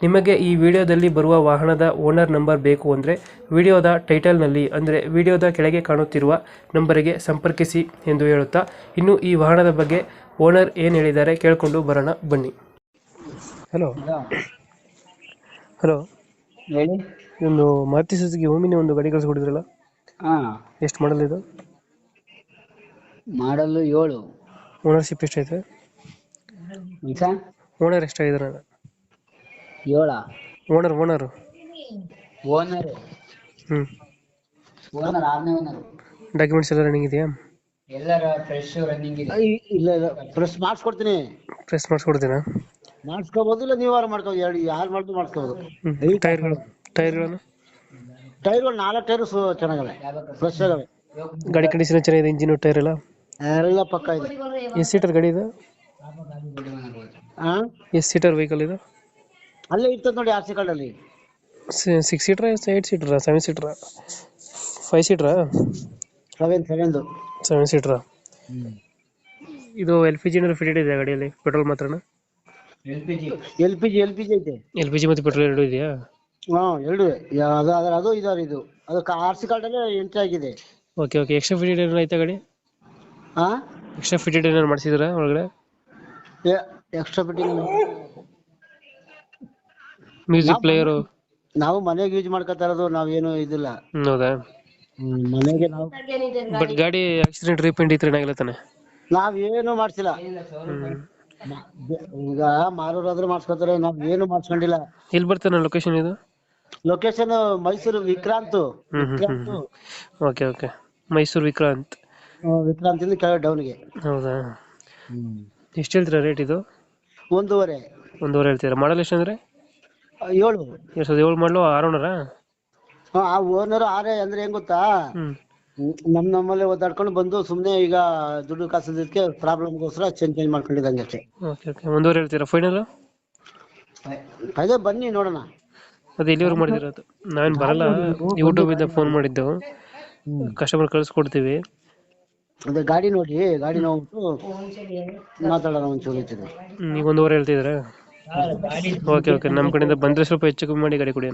ನಿಮಗೆ ಈ ವಿಡಿಯೋದಲ್ಲಿ ಬರುವ ವಾಹನದ ಓನರ್ ನಂಬರ್ ಬೇಕು ಅಂದರೆ ವಿಡಿಯೋದ ಟೈಟಲ್ನಲ್ಲಿ ಅಂದರೆ ವಿಡಿಯೋದ ಕೆಳಗೆ ಕಾಣುತ್ತಿರುವ ನಂಬರಿಗೆ ಸಂಪರ್ಕಿಸಿ ಎಂದು ಹೇಳುತ್ತಾ ಇನ್ನು ಈ ವಾಹನದ ಬಗ್ಗೆ ಓನರ್ ಏನು ಹೇಳಿದ್ದಾರೆ ಕೇಳಿಕೊಂಡು ಬರೋಣ ಬನ್ನಿ. ಹಲೋ ಹಲೋ ಹೇಳಿ. ಇದೊಂದು ಮಾರುತಿ ಸುಜುಕಿ ಓಮಿನಿ ಒಂದು ಗಾಡಿ ಕಳಿಸ್ಕೊಡಿದ್ರಲ್ಲ ಹಾ. ಎಷ್ಟು ಮಾಡಲ್ ಇದು? ಮಾಡಲು ಏಳು. ಓನರ್ಶಿಪ್ ಎಷ್ಟೈತೆ ಓನರ್ ಎಷ್ಟಾಗಿದ್ದಾರೆ ಏಳ. Owner owner. ಓನರ್. ಹ್ಞೂ ಓನರ್ ಆರನೇ ಓನರ್. ಡಾಕ್ಯುಮೆಂಟ್ಸ್ ಎಲ್ಲ ರನ್ನಿಂಗ್ ಇದೆಯಾ? ಎಲ್ಲರ ಫ್ರೆಶ್ ರನ್ನಿಂಗ್ ಇದೆ. ಇಲ್ಲ ಇಲ್ಲ. ಫ್ರೆಶ್ ಮಾಡಿಸ್ಕೊಡ್ತೀನಿ. ಪ್ರೆಸ್ ಮಾಡಿಸ್ಕೊಡ್ತೀರಾ? ಮಾಡಿಸ್ಕೋಬಹುದು ಇಲ್ಲ ನೀವು ಮಾಡ್ಕೋಬೋದು? ಎರಡು ಯಾರು ಮಾಡಿದ್ರು ಮಾಡಿಸ್ಕೋಬೋದು. ಟೈರ್ಗಳು ಟೈರ್ಗಳು ಟೈರ್ಗಳನ್ನು ಟೈರ್ಗಳು ನಾಲ್ಕು ಟೈರ್ ಚೆನ್ನಾಗವೆ. ಫ್ರೆಶ್ ಆಗವೆ. ಗಾಡಿ ಕಂಡೀಷನ್ ಚೆನ್ನಾಗಿದೆ ಇಂಜಿನ್ ಟೈರ್ ಎಲ್ಲ? ಎಲ್ಲ ಪಕ್ಕ ಇದೆ. ಎಷ್ಟು ಸೀಟರ್ ಗಾಡಿ ಇದು? ಎಸ್ ಎಷ್ಟು ಸೀಟರ್ ವೆಹಿಕಲ್ ಇದು? ಅಲ್ಲೇ ಇರ್ತದೆ ನೋಡಿ ಆರ್ ಸಿ ಕಾರ್ಡಲ್ಲಿ ಸಿಕ್ಸ್ ಸೀಟ್ರಾ ಏಟ್ ಸೀಟ್ರಾ ಸೆವೆನ್ ಸೀಟ್ರಾ ಫೈವ್ ಸೀಟ್ರಾ ಸೆವೆನ್ ಸೆವೆನ್ದು ಸೆವೆನ್ ಸೀಟ್ರಾ ಇದು ಎಲ್ ಪಿ ಜಿ ಏನಾದ್ರು ಫಿಟೆಡ್ ಇದೆ ಗಾಡಿಯಲ್ಲಿ? Petrol ಮಾತ್ರನಾ? L P G L P G L P G ಐತೆ. ಎಲ್ ಪಿ ಜಿ ಮತ್ತು ಪೆಟ್ರೋಲ್ ಎರಡು ಇದೆಯಾ? ಹಾ ಎರಡು. ಅದು ಅದರ ಅದು ಇದಾರೆ ಇದು. ಅದು ಆರ್ ಸಿ ಕಾರ್ಡಲ್ಲೇ ಎಂಟ್ರಿ ಆಗಿದೆ. ಓಕೆ ಓಕೆ ಎಕ್ಸ್ಟ್ರಾ ಫಿಟೆಡ್ ಏನಾರು ಐತೆ ಗಾಡಿ? ಹಾ ಎಕ್ಸ್ಟ್ರಾ ಫಿಟೆಡ್ ಏನಾರು ಮಾಡಿಸಿದ್ರಾ ಒಳಗಡೆ? ಎಕ್ಸ್ಟ್ರಾ ಫಿಟ್ಟಿಂಗ್ ಮ್ಯೂಸಿಕ್ ಪ್ಲೇಯರ್ ನಾವು ಮನೆಗೆ ಯೂಸ್ ಮಾಡ್ಕೊತಾ ಇರೋದು ನಾವೇನು ಇದಿಲ್ಲ. ಹೌದಾ? ಮನೆಗೆ ನಾವು ಬಟ್ ಗಾಡಿ ಆಕ್ಸಿಡೆಂಟ್ ರೀಪೇಂಟ್ ಈ ಏನಾಗಿಲ್ಲ ತಾನೆ? ನಾವೇನು ಮಾಡ್ಸಿಲ್ಲ. ಈಗ ಮಾರೋರಾದ್ರೂ ಮಾಡ್ಸ್ಕೊತಾರೆ ನಾವ್ ಏನು ಮಾಡ್ಸ್ಕೊಂಡಿಲ್ಲ. ಎಲ್ಲಿ ಬರ್ತಾನೆ ಲೊಕೇಶನ್ ಇದು? ಲೊಕೇಶನ್ ಮೈಸೂರು ವಿಕ್ರಾಂತ್. ಹ್ಮ್ ಹ್ಮ್ ವಿಕ್ರಾಂತ್ ಓಕೆ ಓಕೆ. ಮೈಸೂರು ವಿಕ್ರಾಂತ್. ವಿಕ್ರಾಂತ್ ಇಂದ ಕೆಳಗೆ ಡೌನ್ಗೆ ಹೌದಾ? ಎಷ್ಟು ಹೇಳ್ತೀರಾ ರೇಟ್ ಇದು? ಒಂದೂವರೆ. ಒಂದೂವರೆ ಹೇಳ್ತೀರಾ? ಮಾಡಲ್ ಎಷ್ಟು ಅಂದ್ರೆ? ಏಳು. ಎರಡು ಸಾವಿರದ ಏಳು ಮಾಡಲು ಆರ್ ಓನರಾ? ಹಾ, ಆ ಓನರ್ ಆರೆ ಅಂದ್ರೆ ಹೆಂಗ್ ಗೊತ್ತಾ? ಹ್ಮ್. ನಮ್ ನಮ್ಮಲ್ಲಿ ಒದ್ದಾಡ್ಕೊಂಡು ಬಂದು ಸುಮ್ನೆ ಈಗ ದುಡ್ಡು ಕಾಸದಕ್ಕೆ ಪ್ರಾಬ್ಲಮ್ಗೋಸ್ಕರ ಚೇಂಜ್ ಚೇಂಜ್ ಮಾಡ್ಕೊಂಡಿದ್ದಂಗೆ ಅಷ್ಟೇ. ಓಕೆ ಓಕೆ ಒಂದೂವರೆ ಹೇಳ್ತೀರಾ? ಫೈನಲ್ ಅದೇ ಬನ್ನಿ ನೋಡೋಣ. ಅದು ಎಲ್ಲಿವರೆಗೆ ಮಾಡಿದಿರೋದು ನಾವೇನು ಬರಲ್ಲ. ಯೂಟ್ಯೂಬಿಂದ ಫೋನ್ ಮಾಡಿದ್ದು. ಕಸ್ಟಮರ್ ಕಳಿಸ್ಕೊಡ್ತೀವಿ. ಅದೇ ಗಾಡಿ ನೋಡಿ ಗಾಡಿ ನೋಡ್ಬಿಟ್ಟು ಮಾತಾಡೋಣ ಒಂಚೂರು ನೀ ಹ್ಮ್, ಈಗ ಒಂದೂವರೆ ಹೇಳ್ತಿದ್ದೀರಾ? Okay okay. ನಮ್ಮ ಕಡೆಯಿಂದ ಬಂದ್ರೆ ಸ್ವಲ್ಪ ಹೆಚ್ಚು ಕಮ್ಮಿ ಮಾಡಿ ಗಾಡಿ ಕೊಡಿ